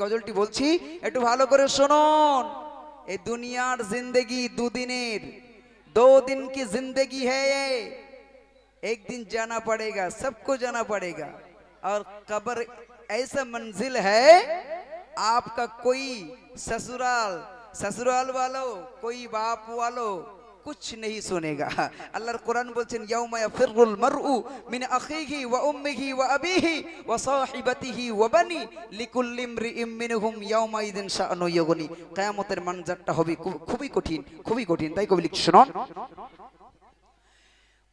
গজলটি বলছি একটু ভালো করে শুনুন এই দুনিয়ার जिंदगी দুদিনের दो दिन की जिंदगी है ये एक दिन जाना पड़ेगा सबको जाना पड़ेगा और कब्र ऐसा मंजिल है आपका कोई ससुराल ससुराल वालों कोई बाप वालों কুছ নেই শোনেগা আল্লাহর কোরআন বলছেন ইয়াউমায়া ফিরুল মারউ মিন আখিহি ওয়া উম্মিহি ওয়া আবিহি ওয়া সাহিবাতিহি ওয়া বানি লিকুল্লি ইমরিইম মিনহুম ইয়াউমা ইদিন শাআনু ইয়াগনি কিয়ামতের মানজারটা হবে খুবই কঠিন খুবই কঠিন। তাই কবি লিখছেন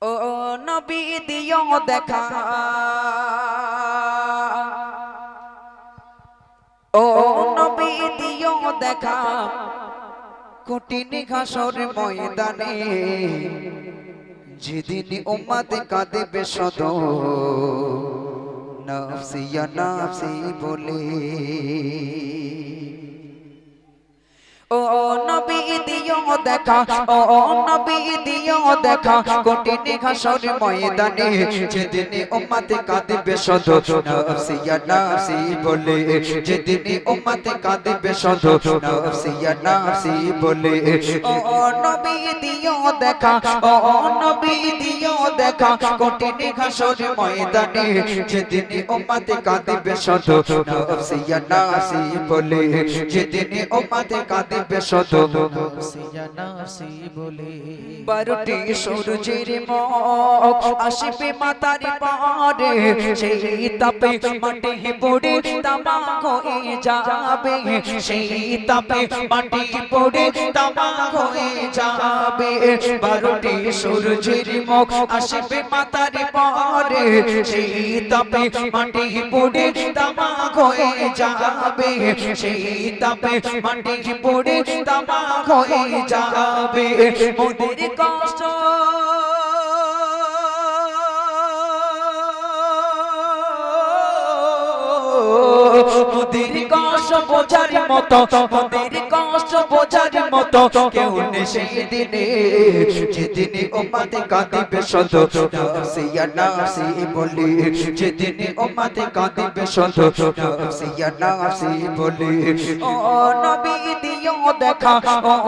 ও নবী দিও দেখা। ও নবী দিও দেখা। কঠিন ঘাসর ময়দানে। যেদিন উম্মাদ কাঁদেবে সদ নাফসিয়া নাফসি বলে। দেখা। ও নবী দিও দেখা। কঠিন ঘাসর ময়দানে যেদিন উম্মতে কাঁদবে সদ নাফসিয়া নাফসি বলে। যেদিন উম্মতে কাঁদবে নাফসিয়া নাফসি বলে। ও নবী দিও দেখা। ও নবী দিও দেখা। কঠিন ঘাসর ময়দানে যেদিন উম্মতে কাঁদবে নাফসিয়া নাফসি বলে। যেদিন উম্মতে কাঁদবে সদ সিয়া নাসি বলে বারোটি সূর্যের মুখ আসবে মাতার পারে সেই তাপে মাটি পড়ে তামা হয়ে যাবে। সেই তাপে মাটি পড়ে তামা হয়ে যাবে। বারোটি সূর্যের মুখ আসবে মাতার পারে। সেই তাপে মাটি পড়ে তামা হয়ে যাবে। সেই তাপে মাটি পড়ে তামা হয়ে যাবে। মোদের কষ্ট। মোদের কষ্ট বোঝার মতো, মোদের কষ্ট বোঝার মতো, কেউ নেই সেই দিনে যেদিনে ওমাতে কাঁদিবে শত নাফসিয়া নাফসি বলে, যেদিনে ওমাতে কাঁদিবে শত নাফসিয়া নাফসি বলে। ও নবী দিও দেখা,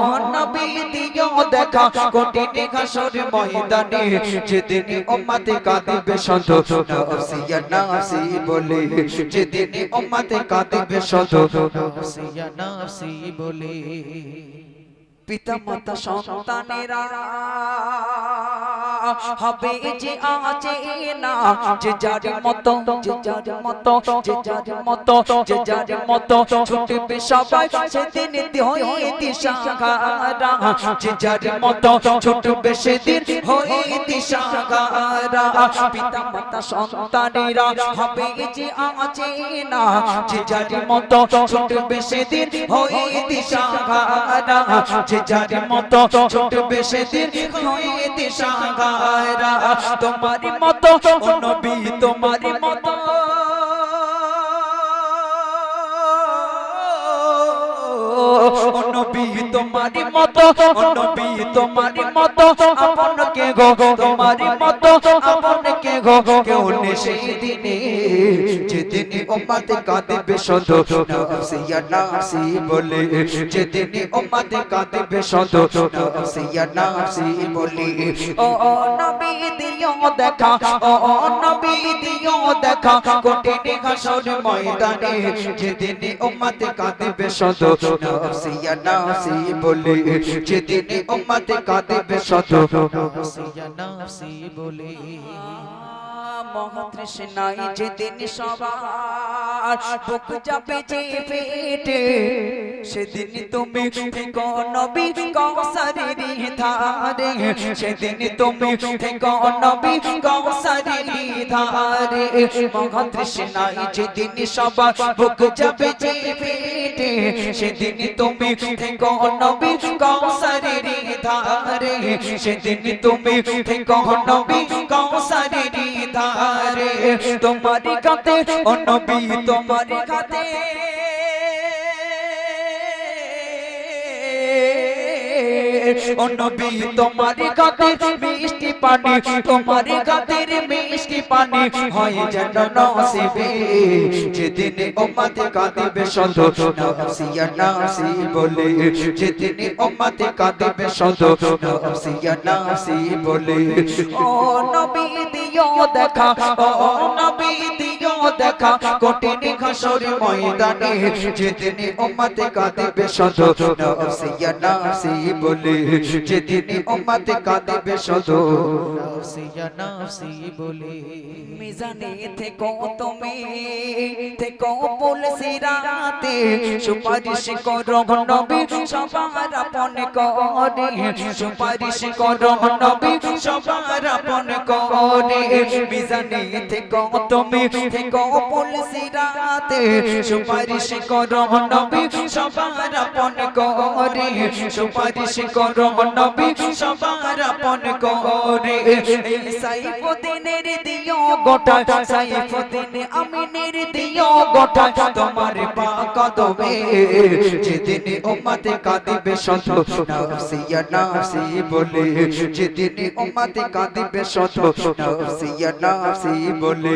ও নবী দিও দেখা কঠিন ঘাসর ময়দানে, যেদিনে ওমাতে কাঁদিবে শত নাফসিয়া নাফসি বলে, যেদিনে ওমাতে কাঁদিবে শত সিয়া নাফসি বলে পিতা মাতা সন্তানেরা হবে যে আছে না যে যার মতো যে যার মতো যে যার মতো যে যার মতো ছুটবে সবাই সেদিন হয়ে দিশাহারা যে যার মতো ছুটবে সেদিন হয়ে দিশাহারা পিতা মাতা সন্তানেরা হবে যে আছে না যে যার মতো ছুটবে সেদিন হয়ে দিশাহারা যে যার মতো বেশে দিন হয়ে দিশাহারা তোমার মতো নবী তোমার মতো নবী তোমার মতো ও নবী তোমার মতো আপন কে গো তোমার মতো আপন কে গো কেউ সেই দিনে যেদিন উম্মতে কাঁদবে সদ নাফসিয়া নাফসি বলে যেদিন উম্মতে কাঁদবে সদ নাফসিয়া নাফসি বলে ও নবী দিও দেখা, ও নবী দিও দেখা। কঠিন হাসর ময়দানে যেদিন উম্মত কাঁদবে শত নাফসিয়া নাফসি বলে। যেদিন উম্মত কাঁদবে শত সিয়া নাসি বলে। মহাতৃষ্ণাই যেদিন সবার বুক যাবে যে পেটে সেদিন তুমি নবী কৌসারের ধারে, সেদিন তুমি নবী কৌসারের ধারে মহাতৃষ্ণাই যেদিন সবার বুক যাবে যে পেটে সেদিন তুমি নবী কৌসারের ধারে, সেদিন তুমি নবী কৌসারের ধারে তোমার কাতে ও নবী তোমার কাতে ও নবী, তোমার খাতির মিষ্টি পানি, তোমার খাতির মিষ্টি পানি হয় যেন যেদিন উম্মতে কাঁদিবে শত নফসি বলে ও নবী, দিও দেখা, ও নবী দেখা কঠিন ঘাসর ময়দানে, যেদিন উম্মতে কাঁদিবে শত নফসিয়া নফসি বলে, যেদিন উম্মতে কাঁদিবে শত নফসি, ইয়া নফসি বলে। মিজানে থেকো তুমি, থেকো পুলসি রাতে, সুপারিশ করো নবী, সবার আপন করে। সুপারিশ করো নবী, সবার আপন করে। মিজানে থেকো তুমি, থেকো পুলসি রাতে সুপারিশ করো নবী, সবার আপন করে। সুপারিশ করো নবী, সবার আপন করে। সাইফুদ্দিনের দিও গোটা, সাইফুদ্দিন আমিনের দিও গোটা, তোমার পা কদমে। যেদিন উম্মতে কাঁদিবে শত নফসিয়া নফসি বলে। যেদিন উম্মতে কাঁদিবে শত নফসিয়া নফসি বলে।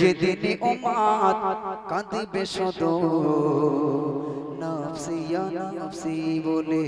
যেদিন বেটি উমাত কাঁদিবে সদ নাফসিয়া নাফসি বলে।